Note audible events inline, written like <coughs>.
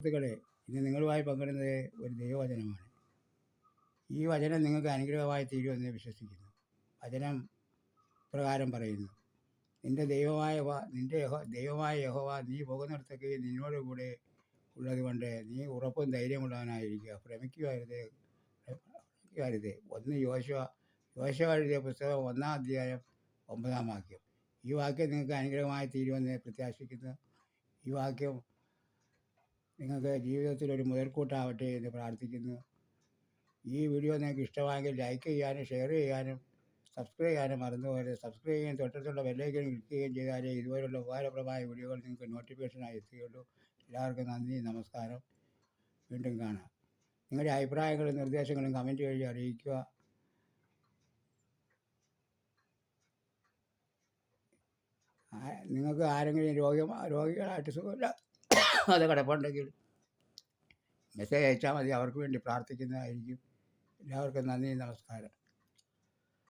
സുഹൃത്തുക്കളെ ഇന്ന് നിങ്ങളുമായി പങ്കിടുന്നത് ഒരു ദൈവവചനമാണ്. ഈ വചനം നിങ്ങൾക്ക് അനുഗ്രഹമായി തീരുമെന്ന് വിശ്വസിക്കുന്നു. വചനം പ്രകാരം പറയുന്നു നിന്റെ ദൈവമായ നിന്റെ യഹോ ദൈവമായ യഹോവ നീ പോകുന്നിടത്തേക്ക് നിന്നോട് കൂടെ ഉള്ളത് കൊണ്ട് നീ ഉറപ്പും ധൈര്യമുള്ളവനായിരിക്കുക. ഭ്രമിക്കുകയരുത് ഭ്രമിക്കുകയരുത് ഒന്ന് യോശുവ യോശുവ എഴുതിയ പുസ്തകം ഒന്നാം അധ്യായം ഒമ്പതാം വാക്യം. ഈ വാക്യം നിങ്ങൾക്ക് അനുഗ്രഹമായി തീരുമെന്ന് പ്രത്യാശിക്കുന്നു. ഈ വാക്യം നിങ്ങൾക്ക് ജീവിതത്തിൽ ഒരു മുതൽക്കൂട്ടാവട്ടെ എന്ന് പ്രാർത്ഥിക്കുന്നു. ഈ വീഡിയോ നിങ്ങൾക്ക് ഇഷ്ടമായെങ്കിൽ ലൈക്ക് ചെയ്യാനും ഷെയർ ചെയ്യാനും സബ്സ്ക്രൈബ് ചെയ്യാനും മറന്നുപോലെ സബ്സ്ക്രൈബ് ചെയ്യുകയും തൊട്ടടുത്തുള്ള ബെല്ലൈക്കൻ ക്ലിക്ക് ചെയ്യുകയും ചെയ്താലേ ഇതുപോലുള്ള ഉപകാരപ്രദമായ വീഡിയോകൾ നിങ്ങൾക്ക് നോട്ടിഫിക്കേഷനായി എത്തുകയുള്ളൂ. എല്ലാവർക്കും നന്ദി നമസ്കാരം. വീണ്ടും കാണാം. നിങ്ങളുടെ അഭിപ്രായങ്ങളും നിർദ്ദേശങ്ങളും കമന്റ് വഴി അറിയിക്കുക. നിങ്ങൾക്ക് ആരെങ്കിലും രോഗം രോഗികളായിട്ട് സുഖമില്ല. <coughs> അത് കിടപ്പുണ്ടെങ്കിൽ മെസ്സേജ് അയച്ചാൽ മതി. അവർക്ക് വേണ്ടി പ്രാർത്ഥിക്കുന്നതായിരിക്കും. എല്ലാവർക്കും നന്ദി നമസ്കാരം.